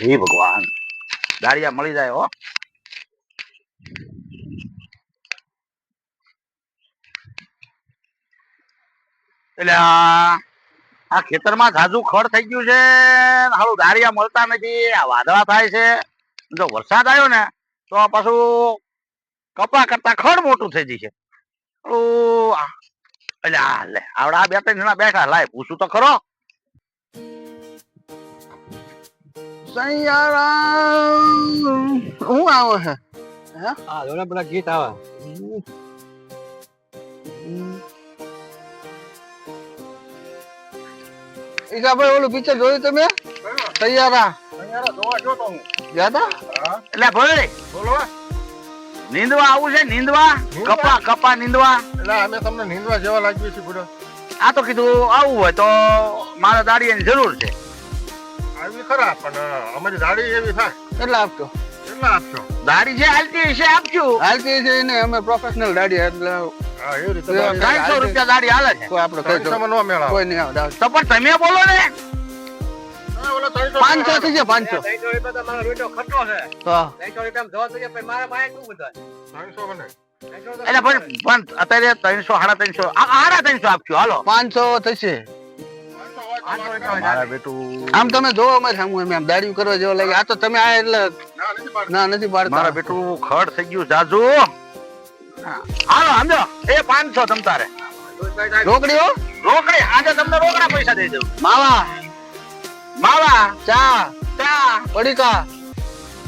હે ભગવાન. દાળિયા મળી જાય હો. એટલે આ ખેતરમાં ઝાઝુ ખડ થઈ ગયું છે હાલું દાળિયા મળતા નથી. આ વાદળા થાય છે. જો વરસાદ આવ્યો ને, તો પાછું કપા કરતા ખડ મોટું થઈ જશે આ લે આવડા આ બે ત્રણ જણા બેઠા લાય પૂછું તો ખરો. હું આવે છે હા? ગીત આવે. ઈશાભાઈ ઓલું પિક્ચર જોયું તમે? તૈયારા ગયા તા એટલે ભાઈ નીંદવા આવું છે નીંદવા? કપા કપા નીંદવા? એટલે અમે તમને નીંદવા જેવા લાગીએ છીએ બુડો આ તો કીધું આવું હોય તો મારે દાડિયાની જરૂર છે. આવી ખરા પણ અમારી દાડી એવી થાય. એટલે આપજો. એટલે આપજો. દાડી જે હાલતી છે આપજો. હાલતી છે ને અમે પ્રોફેશનલ દાડી એટલે ત્રણસો રૂપિયા દાડી હાલે છે. કોઈ આપણે. કોઈ નહીં આવે તો પણ તમે બોલો ને. પાંચસો થઈ જાય પાંચસો. ત્રણસો રૂપિયા ખર્ચો છે. ત્રણસો રૂપિયા જવા તો પછી મારા પાસે શું બધા ત્રણસો બને. એટલે પણ પણ અત્યારે ત્રણસો સાડા ત્રણસો સાડા ત્રણસો આપજો હાલો. પાંચસો થશે. આમ તમે જોવો અમારે સામું એમ એમ દાડી કરવા જેવો લાગે. આ તો તમે આ એટલે ના, નથી પાડતા. ના નથી પાડતા મારા બેટું ખડ થઈ ગયું જાજુ. હાલો સમજો એ પાંચસો તમ તારે. રોકડી હો. રોકડી આજે તમને રોકડા પૈસા દઈ દઉં. માવા. માવા. ચા. ચા. પડીકા.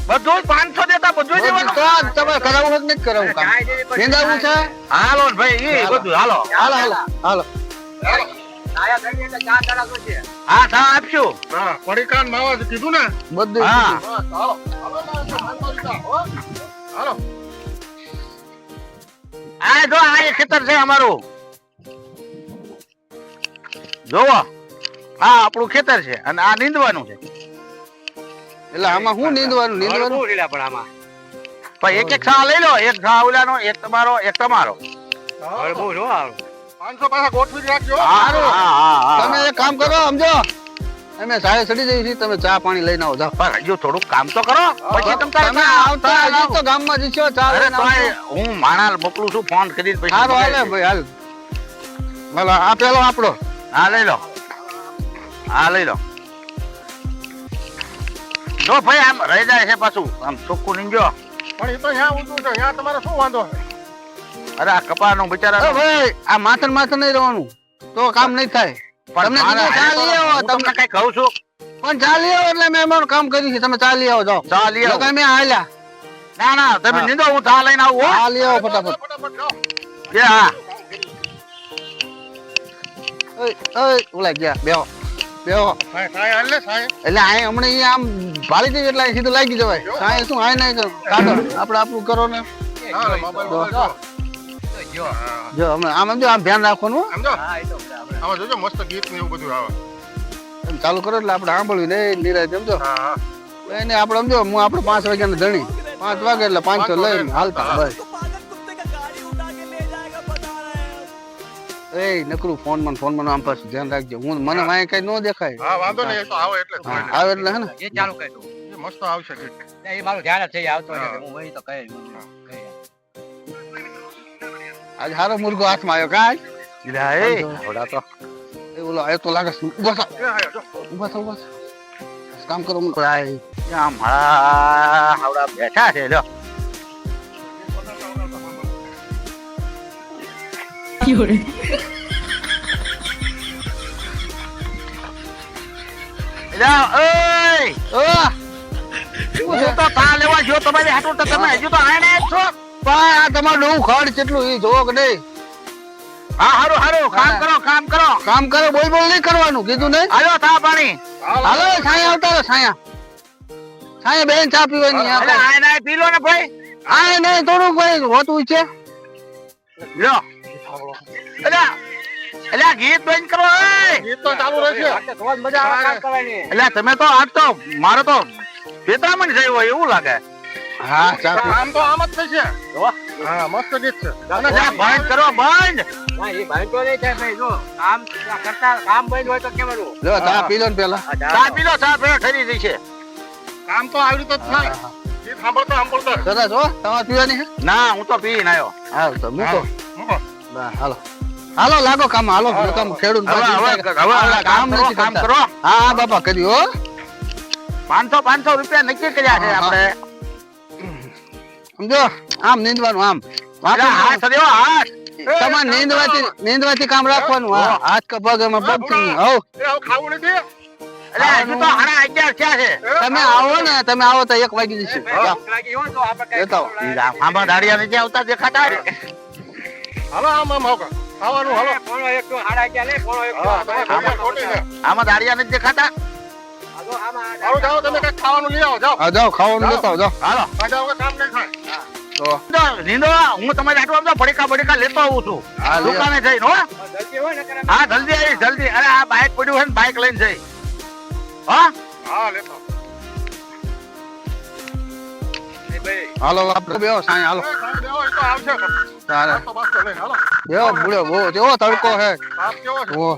બધું પાંચસો દેતા બધું દેવાનું. તો તમે કરાવું કે નથી કરાવું કામ. નિંદાવું છે? હાલો ભાઈ એ બધું હાલો. હાલો હાલો હાલો. હા ચા આપશું. પડીકાન માવા કીધું ને? બધું હા. હાલો. આ જો આ એ ખેતર છે અમારું. જોવો આ આપણું ખેતર છે અને આ નીંદવાનું છે. એટલે આમાં શું નીંદવાનું નીંદવાનું? શું પણ આમાં. પણ એક એક સા લઈ લો એક સા ઓલાનો એક તમારો એક તમારો. બહુ જો આવું. પાંચસો પાછા ગોઠવી રાખજો. હો. હા, હા, હા, હા. તમે એક કામ કરો સમજો? અમે સાહેબ ચડી જઈ છીએ તમે ચા પાણી લઈને આવો જાઓ. પણ હજુ થોડુંક કામ તો કરો પછી તમે તમે આવતા હજી તો ગામમાં જશો ચા અરે ભાઈ હું માણા મોકલું છું ફોન કરીને પછી હાલો હાલે ભાઈ હાલ. હાલો આ પેલો આપણો. હા લઈ લો. હા લઈ લો. જો ભાઈ આમ રહી જાય છે પાછું. આમ ચોખ્ખું નીંજો પણ એ તો અહીંયા ઊંધું છે અહીંયા તમારે શું વાંધો છે? અરે આ કપાળનો એ બિચારા ભાઈ આ માથન માથન નહીં રહેવાનું. તો કામ નહીં થાય. તમને ચાલી આવો તમને કઈ કહું છું? પણ ચાલી આવો એટલે મેં મારું કામ કર્યું છે. તમે ચાલી આવો જાઓ. ચાલી આવો. તમે મેં હાલ્યા. ના ના તમે. નીંદો હું ચા લઈને આવું હો. ચા આવો ફટાફટ. ફટાફટ જાઓ. કે હા. ઓય ઓય ઓલા ગયા બેહો. બેહો. ને. એટલે આ હમણાં અહીંયા આમ ભાળી દઈએ એટલે સીધું લાગી જવાય. સાંય શું આય નહીં કાઢો. આપણે આપણું કરો ને. જો. હમણાં આમ સમજો આમ ધ્યાન રાખવાનું હો. આમ જો. હા એ તો બરાબર. આમાં જોજો મસ્ત ગીત ને એવું બધું આવે. ચાલુ કરો એટલે આપણે સાંભળવી નહીં નિરાય સમજો. એને આપણે સમજો હું આપણે પાંચ વાગ્યાને ધણી. પાંચ વાગે એટલે પાંચસો લઈને હાલતા બસ. એ નકરું ફોનમાં ફોનમાં આમ પાછું ધ્યાન રાખજો. હું મને વાય કઈ ન દેખાય. હા વાંધો નહીં આવે એટલે હા, આવે એટલે હે ને? એ ચાલુ કરી દઉં એ મસ્ત આવશે એ મારું ધ્યાન જ છે આવતો હું. વહી તો કહે. આજ હારો મુર્ગો હાથમાં આવ્યો કાંઈ? ઈલા, એ. આવડા તો. એ ઓલો આયો તો લાગે ઊભા થા. ઊભા થા ઊભા થા. કામ કરો મને. ભાઈ ત્યાં મારા હાવડા બેઠા છે લ્યો લ્યો, ઓય! ઓહ! હું તો તા લેવા જો તમારી હાટું તો તમે હજુ તો ને છો. પણ આ તમારું નવું ખડ કેટલું ઈ જોવો કે નહીં? હા હારું હારું કામ કરો કામ કરો. કામ કરો બોલ બોલ નહીં કરવાનું કીધું નહીં? હાલો થા પાણી. હાલો સાયા આવતા રહો સાયા સાયા બેન ચા પીવાની અરે આય નાય પી લો ને ભાઈ. આ નહીં થોડુંક ભાઈ હોતું છે? લ્યો. અલ્યા અલ્યા ગીત બંધ કરો ગીત તો ચાલુ રહેશે. અલ્યા તમે તો આજ તો મારો તો પેતરામણ થયું હોય એવું લાગે. હા આમ તો આમ જ થશે હા મસ્ત ગીત છે. બંધ કરો બંધ! ના, એ નહીં ભાઈ જો. કામ કરતા કામ બંધ હોય તો કેવાનું? લો ચા પી લો ને પેલા. ચા પી લો ચા પીલો ઠરી જઈ છે. કામ તો આવી રીતે જ થાય. ગીત સાંભળતા સાંભળતા. સરસ જો તમારે પીવાની ના હું તો પીને આવ્યો હા તો મૂકો. મૂકો. હાલો. હાલો લાગો કામ હાલો કામ ખેડૂત કામ કરો કામ કરો. હા હા બાપા કર્યું પાંચસો પાંચસો રૂપિયા નક્કી કર્યા છે. આપણે. સમજો? આમ નીંદવાનું આમ. તમારે નીંદવાથી નીંદવાથી કામ રાખવાનું હા. હાથ કે પગ એમાં પગ ખાવું નથી? તમે આવો ને તમે આવો તો એક વાગી જશે. નથી આવતા દેખાતા. હાલો આમ આમ હોકા ખાવાનું હાલો. પોણો એક તો સાડા ગયા લે, પોણો એક તો હા ખોટી છે. આમાં દાડિયા નથી દેખાતા? જાઓ તમે કંઈક ખાવાનું લઈ આવો જાઓ. જાઓ ખાવાનું લેતા આવો જાઓ. હાલો. જાઓ કામ નહીં થાય. તો તો નીંદો હું તમારી આટલું આમ તો ભડીકા ભડીકા લેતો આવું છું. દુકાને જઈને હો. હોય જલ્દી આવી જલ્દી. અરે આ બાઇક પડ્યું છે ને બાઇક લઈને જઈ. હા? હા લેતો હાલો આપણે બેહો સાંઈ હાલો એ સાહેબ આવો એ તો આવશે તારે નાસ્તો બાસ્તો લઈને હાલો બેહો બુડો બહુ જેવો તડકો હે આપ કેવો છે ઓ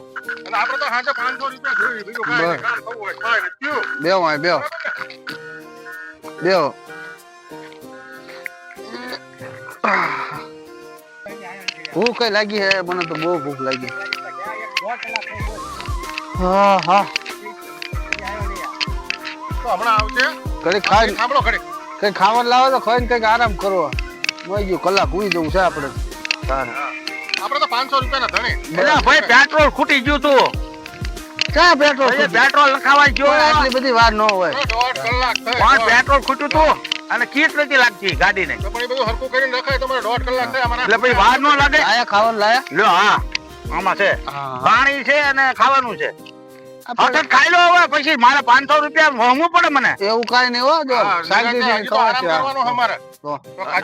અને આપણે તો સાંજે પાંચસો રૂપિયા જોઈએ બીજું કાંઈ નહીં. કામ થવું હોય કાંઈ નહીં. થયું. બેહો અહીં બેહો બેહો ભૂખ કઈ લાગી હે મને તો બહુ ભૂખ લાગી દોઢ કલાક થઈ ગયો. હા હા તો હમણાં આવશે ઘડી ખાઈ સાંભળો ઘડી કઈ ખાવાનું લાવો તો ખાઈને કંઈક આરામ કરો મળી ગયું કલાક ઉઈ જવું છે આપણે. આપણે તો પાંચસો રૂપિયાના ધણી. એટલે ભાઈ પેટ્રોલ ખૂટી ગયું તું. ક્યાં પેટ્રોલ પેટ્રોલ લખાવા ગયો. આટલી બધી વાર ન હોય. કલાક થાય પણ પેટ્રોલ ખૂટ્યું તું અને કીટ નથી લાગતી ગાડીને. ને બધું હરખું કરીને રખાય તમારે દોઢ કલાક થાય એટલે પછી વાર ન લાગે. આયા ખાવાનું લાયા? લ્યો હા આમાં છે. પાણી છે અને ખાવાનું છે. ખાઈ લો હવે પછી મારે પાંચસો રૂપિયા મોંઘું પડે મને. એવું કાઈ નહીં હો જો. હા, શાંતિથી હજી તો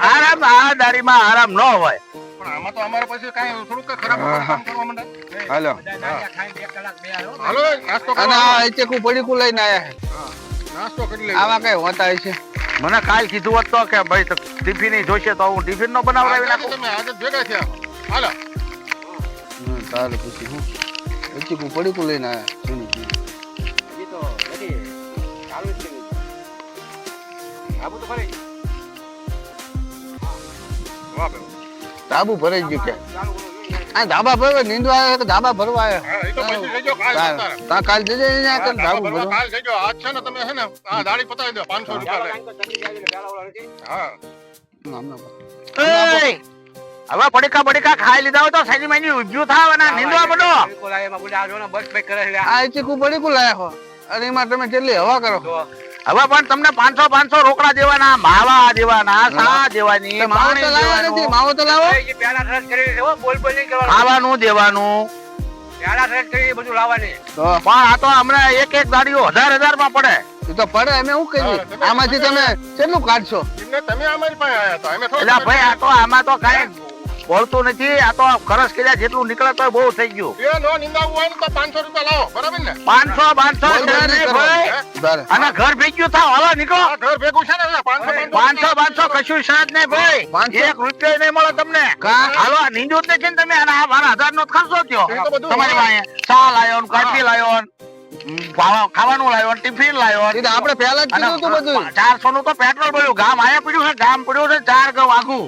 આરામ આ દાડીમાં આરામ ન હોય. પણ આમાં તો અમારે પછી કાંઈ થોડુંક ખરાબ કરવા માંડે. હાલો. બધા નારિયા ખાઈને બે કલાક બે આવ્યો. હાલો નાસ્તો અને આ ચેકુ પડીકું લઈને આયા નાસ્તો કરી લઈએ. આવા કઈ હોતા છે મને કાલ કીધું હોત તો કે ભાઈ તો ટિફિન જોશે તો હું ટિફિન નો બનાવડાવી નાખું. તમે આજે ભેગા થયા. હાલો. હમ, તારે પછી હું ચીકુ પડીકું લઈને આયા જૂની. હજી તો નથી. ચાલુ જ કર્યું. આબુ તો ફરી. વાહ. ધાબુ ભરાઈ ગયું કે. આ ધાબા ભરવા નીંદવા આવ્યા કે ધાબા ભરવા આવ્યા હા, તો કાલ કાલ જજે અહીંયા કે હા, ધાબુ ભરવા કાલ જજો આજ છે ને તમે છે ને આ દાડી પતાવી દો પાંચસો રૂપિયા. હા! હવે પડીકા પડીકા ખાઈ લીધા તો સાજી માની ઉભ્યું થાવ અને નીંદવા પડો આ ને બસ કરે ચીકુ પડીકું લાયા હો. અને એમાં તમે કેટલી હવા કરો તો હવે પણ તમને પાંચસો પાંચસો રોકડા દેવાના માવા દેવાના સા દેવાની માવો તો લાવો નથી દેવાનું. માવો તો લાવો. એ પહેલા કરી છે, બોલ બોલ નહીં કરવાનું. ખાવાનું દેવાનું. પહેલા સરસ કરી બધું લાવવાની. પણ આ તો હમણાં એક એક ગાડીઓ હજાર હજારમાં પડે. એ તો પડે અમે શું કરીએ? આમાંથી તમે કેટલું કાઢશો? તમે અમારી પાસે આયા હતા અમે ભાઈ આ તો આમાં તો કઈ બોલતું નથી આ તો ખરસ કર્યા જેટલું નીકળે તો બહુ થઈ ગયું. એ નો નિંદાવું હોય ને તો પાંચસો રૂપિયા લાવો બરાબર ને? પાંચસો પાંચસો અને ઘર ભેગ્યું થાવ હાલો નીકળો. ઘર ભેગું છે ને પાંચસો પાંચસો કશું સાત નહીં ભાઈ. એક રૂપિયો નહીં મળે તમને. હાલો આ નીંદુ જ નથી ને તમે અને આ બાર હજાર નો ખર્ચો થયો. તમારી પાસે ચા લાયો ને કાફી લાયો ખાવાનું લાયો ને, ટિફિન લાયો આપડે પહેલા જ કીધું હતું બધું. ચારસો નું તો પેટ્રોલ પડ્યું ગામ આયા પડ્યું છે ગામ પડ્યું છે ચાર ગામ આખું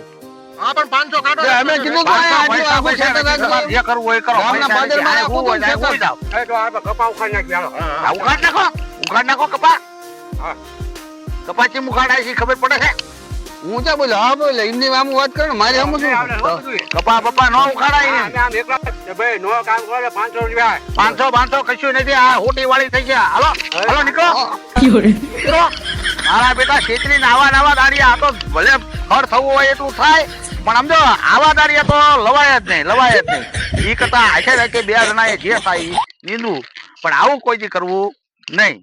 હા પણ પાંચસો કાઢો અમે કીધું તો પૈસા. જે કરવું હોય કરો. ગામના આખું હું હોય, હું કપા ઉખાડી નાખો. નાખો કપા હા. મુખાડાય છે ખબર પડે છે? હું હા બોલે એમની આમ વાત કરે મારે આમ શું? કપા બપા નો ઉખાડાય હા, આમ એકલા ભાઈ નો કામ કરે એટલે પાંચસો રૂપિયા. પાંચસો પાંચસો કશું નથી આ હોટી વાળી થઈ ગયા. હાલો હાલો નીકળો. નીકળો. મારા બેટા ખેતરી આવા નાવા દાડી આ તો ભલે ફળ થવું હોય એટલું થાય. પણ સમજો આવા દાડિયા તો લવાય જ નહીં, લવાય જ નહીં. એ કરતા આખે રાખે બે જણા જે થાય નીંદવું. પણ આવું કોઈ દી કરવું નહીં.